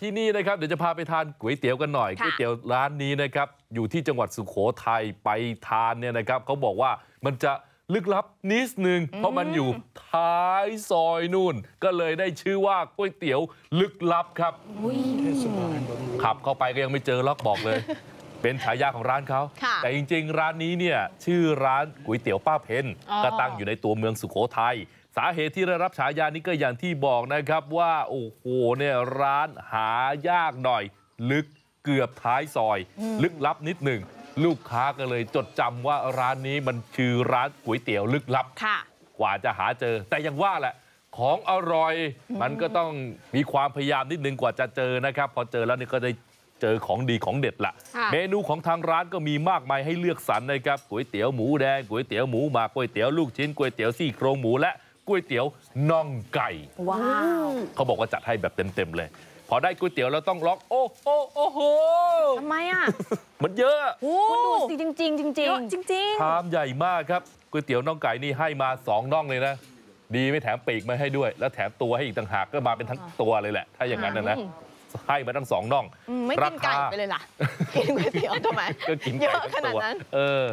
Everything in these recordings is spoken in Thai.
ที่นี่นะครับเดี๋ยวจะพาไปทานก๋วยเตี๋ยวกันหน่อยก๋ค่ะวยเตี๋ยวร้านนี้นะครับอยู่ที่จังหวัดสุโขทัยไปทานเนี่ยนะครับเขาบอกว่ามันจะลึกลับนิดนึง เพราะมันอยู่ท้ายซอยนู่น ก็เลยได้ชื่อว่าก๋วยเตี๋ยวลึกลับครับขับเข้าไปก็ยังไม่เจอล็อกบอกเลย เป็นฉายาของร้านเขาค่ะแต่จริง ๆ ร้านนี้เนี่ยชื่อร้านก๋วยเตี๋ยวป้าเพนอ๋อก็ตั้งอยู่ในตัวเมืองสุโขทัย สาเหตุที่ได้รับฉายานี้ก็อย่างที่บอกนะครับว่าโอ้โหเนี่ยร้านหายากหน่อยลึกเกือบท้ายซอย ลึกลับนิดหนึ่งลูกค้าก็เลยจดจำว่าร้านนี้มันชื่อร้านก๋วยเตี๋ยวลึกลับค่ะกว่าจะหาเจอ แต่ยังว่าแหละของอร่อยมันก็ต้องมีความพยายามนิดนึงกว่าจะเจอนะครับ พอเจอแล้วนี่ก็ได้เจอของดีของเด็ดละค่ะเมนูของทางร้านก็มีมากมายให้เลือกสรรนะครับก๋วยเตี๋ยวหมูแดงก๋วยเตี๋ยวหมูหมักก๋วยเตี๋ยวลูกชิ้นก๋วยเตี๋ยวซี่โครงหมูและ ก๋วยเตี๋ยวน่องไก่ว้าวเขาบอกว่าจัดให้แบบเต็มๆเลยพอได้ก๋วยเตี๋ยวแล้วต้องร้องโอ้โอ้โอ้โหทำไมอะมันเยอะคุณดูสิจริงจริงๆจริงเยอะจริงชามใหญ่มากครับก๋วยเตี๋ยวน่องไก่นี่ให้มาสองน่องเลยนะดีไม่แถมปีกมาให้ด้วย แล้วแถมตัวให้อีกต่างหากก็มาเป็นทั้งตัวเลยแหละ ถ้าอย่างนั้นนะนะให้มาทั้งสองน่องๆอืมไม่กินไก่ไปเลยล่ะกินก๋วยเตี๋ยวทำไมก็กินเยไก่อะทั้งขนาดตัวนั้นเออ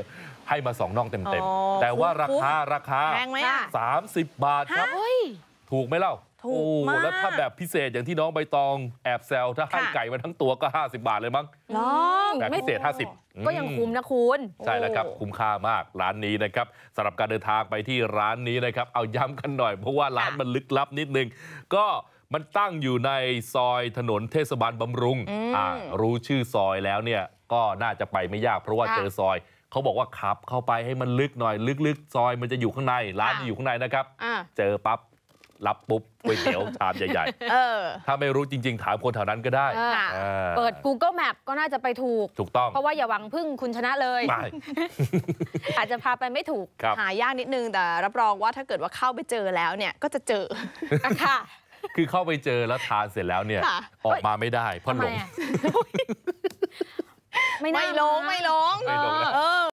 ให้มาสองน่องเต็มอ๋อๆแต่ว่าราคาราคาแพงไหมอะ30บาทครับเฮ้ยถูกไหมเล่าถูกโอ้มากแล้วถ้าแบบพิเศษอย่างที่น้องใบตองแอบแซวถ้าให้ค่ะไก่มาทั้งตัวก็ 50 บาทเลยมั้งลองแบบไม่พิเศษ 50 ก็ยังอืคุ้มนะคุณใช่แล้วครับโอ้คุ้มค่ามากร้านนี้นะครับสำหรับการเดินทางไปที่ร้านนี้นะครับเอาย้ำกันหน่อยเพราะว่าร้านมันลึกลับนิดนึง ก็มันตั้งอยู่ในซอยถนนเทศบาลบำรุงอ่ารู้ชื่อซอยแล้วเนี่ยก็น่าจะไปไม่ยากเพราะว่าค่ะเจอซอย เขาบอกว่าขับเข้าไปให้มันลึกหน่อยลึกๆซอยมันจะอยู่ข้างในร้านค่ะจะอยู่ข้างในนะครับอะเจอปั๊บรับปุ๊บก๋วยเตี๋ยวชามใหญ่เออๆถ้าไม่รู้จริง ๆ ถามคนแถวนั้นก็ได้เออค่ะอ่าเปิด Google Map ก็น่าจะไปถูก ถูกต้อง เพราะว่าอย่าหวังพึ่งคุณชนะเลยไปอาจจะพาไปไม่ถูกครับหายากนิดนึง แต่รับรองว่าถ้าเกิดว่าเข้าไปเจอแล้วเนี่ยก็จะเจออะค่ะคือเข้าไปเจอแล้วทานเสร็จแล้วเนี่ยค่ะออกมาไม่ได้เพราะหลงทำไมอะไม่น่าไม่ลงไม่ลงไม่ลงนะเออ